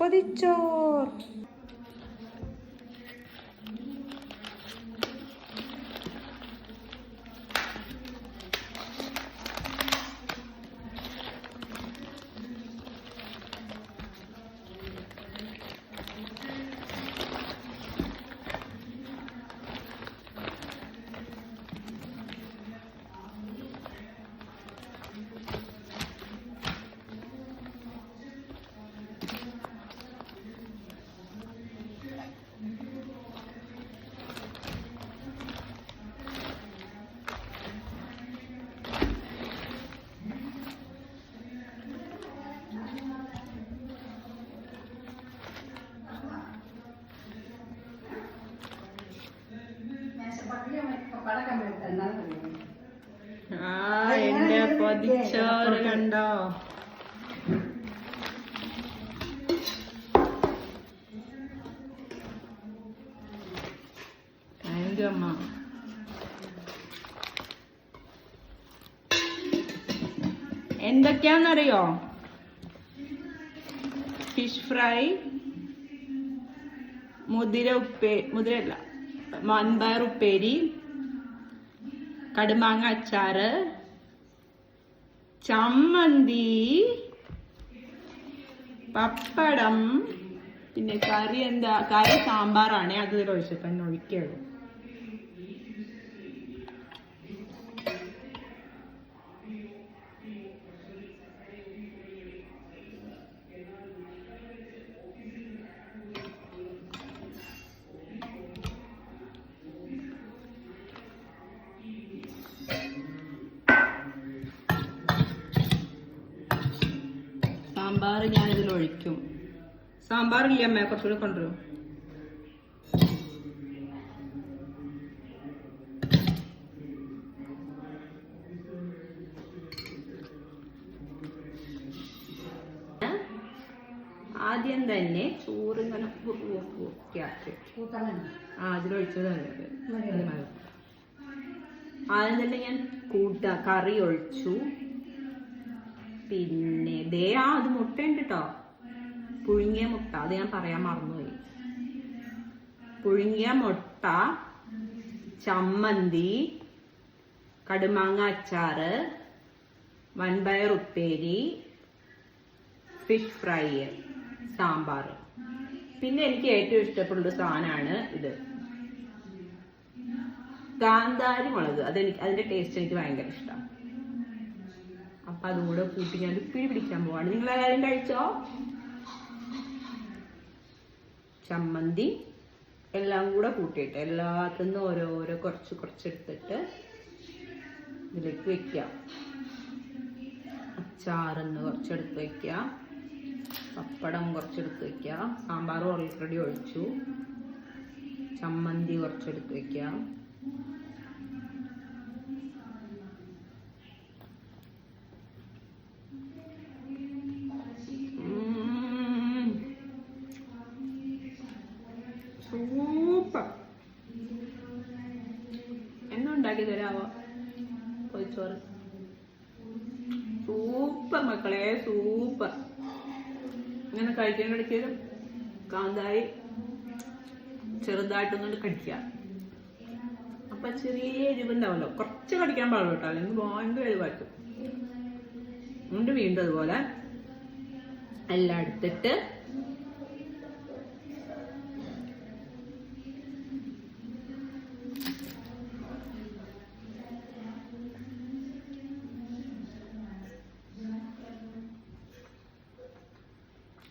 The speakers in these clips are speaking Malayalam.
പൊതിച്ചോർ ആ കണ്ടോ? താങ്ക് ഫിഷ് ഫ്രൈ മുതിര ഉപ്പേ മുതിരല്ല മൺപയർ ഉപ്പേരി കടുമാങ്ങ അച്ചാറ് ചമ്മന്തി പപ്പടം പിന്നെ കറി എന്താ? കറി സാമ്പാറാണേ അത് ഒഴിച്ചിട്ട് തന്നെ ഒഴിക്കുള്ളൂ ഒഴിക്കും. സാമ്പാർ ഇല്ല അമ്മ. കുറച്ചുകൂടി കൊണ്ടുവരും. ആദ്യം തന്നെ ചോറ് ഇങ്ങനെ കുറുക്കിയാക്കി ആ. ആദ്യം തന്നെ ഞാൻ കൂട്ട കറി ഒഴിച്ചു. പിന്നെ ദേ ആ അത് മുട്ടയുണ്ട് കേട്ടോ പുഴുങ്ങിയ മുട്ട. അത് ഞാൻ പറയാൻ മറന്നുപോയി. പുഴുങ്ങിയ മുട്ട ചമ്മന്തി കടുമാങ്ങ അച്ചാറ് വൻപയർ ഉപ്പേരി ഫിഷ് ഫ്രൈ സാമ്പാർ. പിന്നെ എനിക്ക് ഏറ്റവും ഇഷ്ടപ്പെട്ട സാധനമാണ് ഇത്. കാന്താരി മുളക്. അതെനിക്ക് അതിന്റെ ടേസ്റ്റ് എനിക്ക് ഭയങ്കര ഇഷ്ടമാണ് അപ്പൊ അതും കൂടെ കൂട്ടി ഞാൻ പിടി പിടിക്കാൻ പോവാണ്. നിങ്ങൾ എല്ലാവരും കഴിച്ചോ? ചമ്മന്തി എല്ലാം കൂടെ കൂട്ടിയിട്ട് എല്ലാത്തിന്നും ഓരോരോ കുറച്ച് കുറച്ച് എടുത്തിട്ട് ഇതിലേക്ക് വെക്കാം അച്ചാറിന്ന് കുറച്ചെടുത്ത് വെക്കുക പപ്പടം കുറച്ചെടുത്ത് വെക്കുക സാമ്പാർ ഓൾറെഡി ഒഴിച്ചു. ചമ്മന്തി കുറച്ചെടുത്ത് വെക്കുക സൂപ്പർ. എന്നുണ്ടാക്കി തരാവോ പൊതിച്ചോറ് സൂപ്പർ മക്കളെ സൂപ്പർ. ഇങ്ങനെ കഴിക്കാൻ ഇടയ്ക്ക് കാന്താരി ചെറുതായിട്ടൊന്നുകൊണ്ട് കടിക്കുക. അപ്പൊ ചെറിയ എരിവുണ്ടാവല്ലോ. കുറച്ച് കടിക്കാൻ പാടുള്ളൂ കേട്ടോ. അല്ലെങ്കിൽ ഭയങ്കര എരിവാക്കും എന്നിട്ട് വീണ്ടും അതുപോലെ എല്ലാം എടുത്തിട്ട്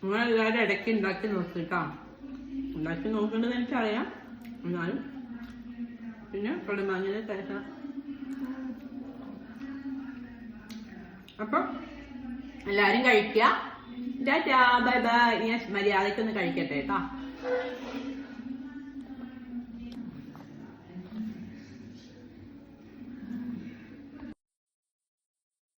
നിങ്ങൾ എല്ലാവരും ഇടയ്ക്ക് ഉണ്ടാക്കി നോക്കിട്ടോ. ഉണ്ടാക്കി നോക്കേണ്ടത് എനിക്കറിയാം. എന്നാലും പിന്നെ കടുമാങ്ങിനെ തേക്കണം അപ്പം എല്ലാരും കഴിക്കുക. Tata bye bye. ഞാൻ മര്യാദയ്ക്കൊന്ന് കഴിക്കട്ടെ കേട്ടോ.